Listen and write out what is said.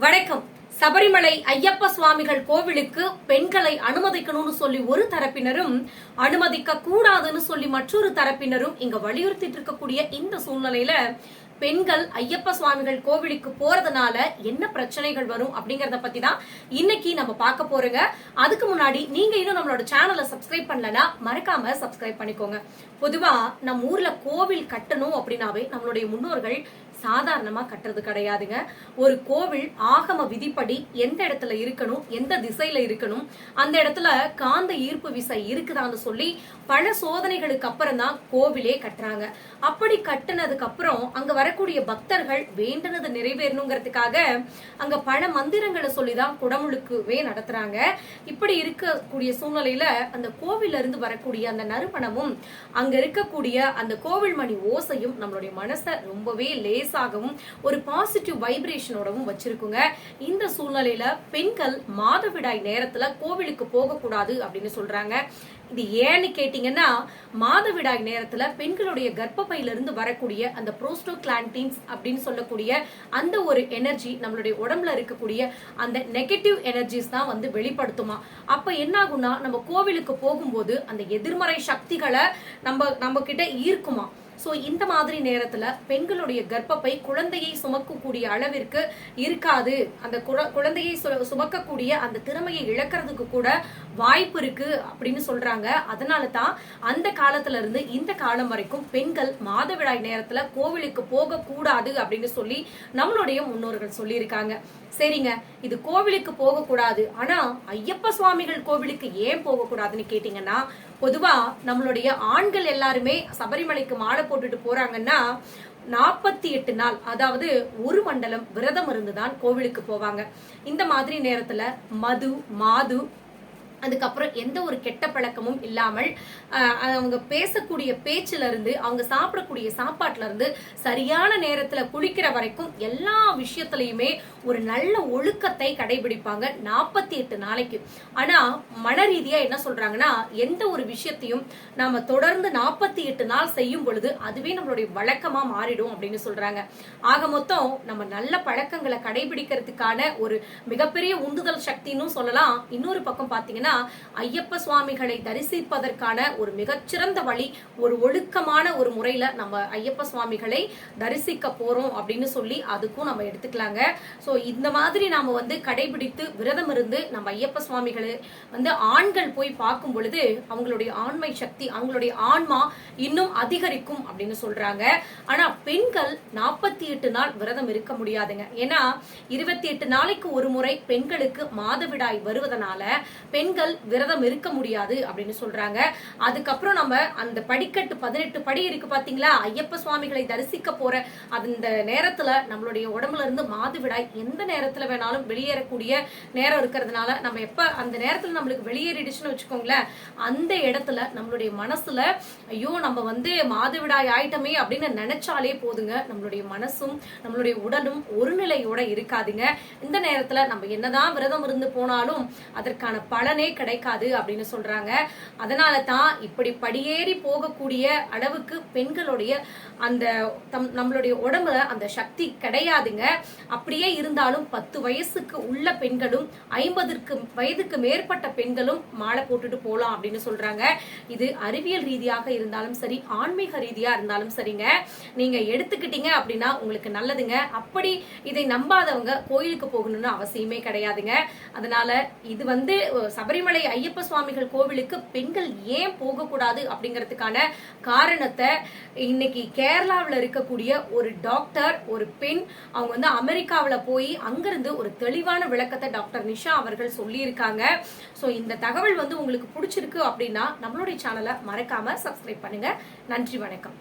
வணக்கம். சபரிமலை ஐயப்ப சுவாமிகள் கோவிலுக்கு பெண்களை அனுமதிக்கணும்னு சொல்லி ஒரு தரப்பினரும் அனுமதிக்க கூடாதுன்னு சொல்லி மற்றொரு தரப்பினரும் இங்க வலியுறுத்திட்டு இருக்கக்கூடிய இந்த சூழ்நிலையில பெண்கள் ஐயப்ப சுவாமிகள் கோவிலுக்கு போறதுனால என்ன பிரச்சனைகள் வரும் அப்படிங்கறத பத்தி தான் இன்னைக்கு நம்ம பார்க்க போறோங்க. அதுக்கு முன்னாடி நீங்க இன்னும் நம்மளோட சேனலை சப்ஸ்கிரைப் பண்ணலனா மறக்காம சப்ஸ்கிரைப் பண்ணிக்கோங்க. பொதுவா நம்ம ஊர்ல கோவில் கட்டணும் அப்படின்னாவே நம்மளுடைய முன்னோர்கள் சாதாரணமாக கட்டுறது கிடையாதுங்க. ஒரு கோவில் ஆகம விதிப்படி எந்த இடத்துல இருக்கணும் எந்த திசையில இருக்கணும் அந்த இடத்துல காந்த ஈர்ப்பு விசை இருக்குதான்னு சொல்லி பல சோதனைகளுக்கு அப்புறம் தான் கோவிலே கட்டுறாங்க. அப்படி கட்டினதுக்கு அப்புறம் அங்க வரக்கூடிய பக்தர்கள் வேண்டுனது நிறைவேறணுங்கிறதுக்காக அங்க பல மந்திரங்களை சொல்லிதான் குடமுழுக்குவே நடத்துறாங்க. இப்படி இருக்கக்கூடிய சூழ்நிலையில அந்த கோவில இருந்து வரக்கூடிய அந்த நறுமணமும் அங்க இருக்கக்கூடிய அந்த கோவில் மணி ஓசையும் நம்மளுடைய மனசை ரொம்பவே லேசாகவும் ஒரு பாசிட்டிவ் வைப்ரேஷனோடவும் வச்சிருக்குங்க. இந்த சூழ்நிலையில பெண்கள் மாதவிடாய் நேரத்துல கோவிலுக்கு போகக்கூடாது அப்படின்னு சொல்றாங்க. இது ஏன்னு கேட்டீங்கன்னா மாதவிடாய் நேரத்துல பெண்களுடைய கர்ப்பப்பையில இருந்து வரக்கூடிய அந்த புரோஸ்டோகிளான்டின்ஸ் அப்படின்னு சொல்லக்கூடிய அந்த ஒரு எனர்ஜி நம்மளுடைய உடம்புல இருக்கக்கூடிய அந்த நெகட்டிவ் எனர்ஜிஸ் தான் வந்து வெளிப்படுத்துமா. அப்ப என்ன ஆகும்னா நம்ம கோவிலுக்கு போகும்போது அந்த எதிர்மறை சக்திகளை நம்ம நம்ம கிட்ட ஈர்க்குமா. ஸோ இந்த மாதிரி நேரத்தில் பெண்களுடைய கர்ப்பப்பை குழந்தையை சுமக்கக்கூடிய அளவிற்கு இருக்காது. அந்த குழந்தையை சு- சுமக்கக்கூடிய அந்த திறமையை இழக்கிறதுக்கு கூட வாய்ப்பு இருக்கு அப்படின்னு சொல்றாங்க. அதனால தான் அந்த காலத்துல இருந்து இந்த காலம் வரைக்கும் பெண்கள் மாதவிடாய் நேரத்துல கோவிலுக்கு போக கூடாது அப்படின்னு சொல்லி நம்மளுடைய முன்னோர்கள் சொல்லியிருக்காங்க. சரிங்க இது கோவிலுக்கு போக கூடாது ஆனா ஐயப்ப சுவாமிகள் கோவிலுக்கு ஏன் போக கூடாதுன்னு கேட்டீங்கன்னா பொதுவா நம்மளுடைய ஆண்கள் எல்லாருமே சபரிமலைக்கு மாலை போட்டுட்டு போறாங்கன்னா நாற்பத்தி எட்டு நாள் அதாவது ஒரு மண்டலம் விரதம் இருந்துதான் கோவிலுக்கு போவாங்க. இந்த மாதிரி நேரத்துல மது மாது அதுக்கப்புறம் எந்த ஒரு கெட்ட பழக்கமும் இல்லாமல் அவங்க பேசக்கூடிய பேச்சுல இருந்து அவங்க சாப்பிடக்கூடிய சாப்பாட்டுல இருந்து சரியான நேரத்துல குளிக்கிற வரைக்கும் எல்லா விஷயத்திலயுமே ஒரு நல்ல ஒழுக்கத்தை கடைபிடிப்பாங்க நாற்பத்தி எட்டு நாளைக்கு. ஆனா மன ரீதியா என்ன சொல்றாங்கன்னா எந்த ஒரு விஷயத்தையும் நாம தொடர்ந்து நாற்பத்தி எட்டு நாள் செய்யும் பொழுது அதுவே நம்மளுடைய வழக்கமா மாறிடும் அப்படின்னு சொல்றாங்க. ஆக மொத்தம் நம்ம நல்ல பழக்கங்களை கடைபிடிக்கிறதுக்கான ஒரு மிகப்பெரிய உந்துதல் சக்தின்னு சொல்லலாம். இன்னொரு பக்கம் பாத்தீங்கன்னா ஐயப்ப சுவாமிகளை தரிசிப்பதற்கான ஒரு மிகச்சிறந்த வழி ஒரு ஒழுக்கமான ஒரு முறையில நம்ம ஐயப்ப சுவாமிகளை தரிசிக்க போறோம் அப்படின்னு சொல்லி அதுக்கும் நம்ம எடுத்துக்கலாங்க. சோ இந்த மாதிரி நாம வந்து கடைபிடித்து விரதம் இருந்து நம்ம ஐயப்ப சுவாமிகளை வந்து ஆண்கள் போய் பார்க்கும் பொழுது அவங்களுடைய ஆண்மை சக்தி அவங்களுடைய ஆன்மா இன்னும் அதிகரிக்கும் அப்படின்னு சொல்றாங்க. ஆனா பெண்கள் நாற்பத்தி எட்டு நாள் விரதம் இருக்க முடியாதுங்க. ஏன்னா இருபத்தி எட்டு நாளைக்கு ஒரு முறை பெண்களுக்கு மாதவிடாய் வருவதனால பெண்கள் விரதம் இருக்க முடியாது அப்படின்னு சொல்றாங்க. அதுக்கப்புறம் நம்ம அந்த படிக்கட்டு பதினெட்டு படி இருக்கு பாத்தீங்களா? ஐயப்ப சுவாமிகளை தரிசிக்க போற அந்த நேரத்துல நம்மளுடைய உடம்புல இருந்து மாதவிடாய் எந்த நேரத்துல வேணாலும் வெளியேறக்கூடிய நேரம் இருக்கிறதுனால நம்ம எப்ப அந்த நேரத்துல நம்மளுக்கு வெளியேறிடுச்சுன்னு வச்சுக்கோங்களேன் அந்த இடத்துல நம்மளுடைய மனசுல ஐயோ நம்ம வந்து மாதவிடாய் ஆயிட்டமே அப்படின்னு நினைச்சாலே போதுங்க. நம்மளுடைய மனசும் நம்மளுடைய உடலும் ஒரு நிலையோட இருக்காதுங்க. இந்த நேரத்துல நம்ம என்னதான் விரதம் இருந்து போனாலும் அதற்கான பலனே கிடைக்காது அப்படின்னு சொல்றாங்க. அதனால தான் இப்படி படியேறி போகக்கூடிய அளவுக்கு பெண்களுடைய அந்த தம் நம்மளுடைய உடம்புல அந்த சக்தி கிடையாதுங்க. அப்படியே இருந்தாலும் பத்து வயசுக்கு உள்ள பெண்களும் ஐம்பதுக்கு வயதுக்கு மேற்பட்ட பெண்களும் மாலை போட்டுட்டு போகலாம் அப்படின்னு சொல்றாங்க. இது அறிவியல் ரீதியாக இருந்தாலும் சரி ஆன்மீக ரீதியா இருந்தாலும் சரிங்க. நீங்க எடுத்துக்கிட்டீங்க அப்படின்னா உங்களுக்கு நல்லதுங்க. அப்படி இதை நம்பாதவங்க கோயிலுக்கு போகணும்னு அவசியமே கிடையாதுங்க. அதனால இது வந்து அஹ், சபரிமலை ஐயப்ப சுவாமிகள் கோவிலுக்கு பெண்கள் ஏன் போகக்கூடாது அப்படிங்கிறதுக்கான காரணத்தை இன்னைக்கு கேரளாவில் இருக்கக்கூடிய ஒரு டாக்டர் ஒரு பெண் அவங்க வந்து அமெரிக்காவில் போய் அங்கிருந்து ஒரு தெளிவான விளக்கத்தை டாக்டர் நிஷா அவர்கள் சொல்லியிருக்காங்க. ஸோ இந்த தகவல் வந்து உங்களுக்கு பிடிச்சிருக்கு அப்படின்னா நம்மளுடைய சேனலை மறக்காம சப்ஸ்கிரைப் பண்ணுங்க. நன்றி வணக்கம்.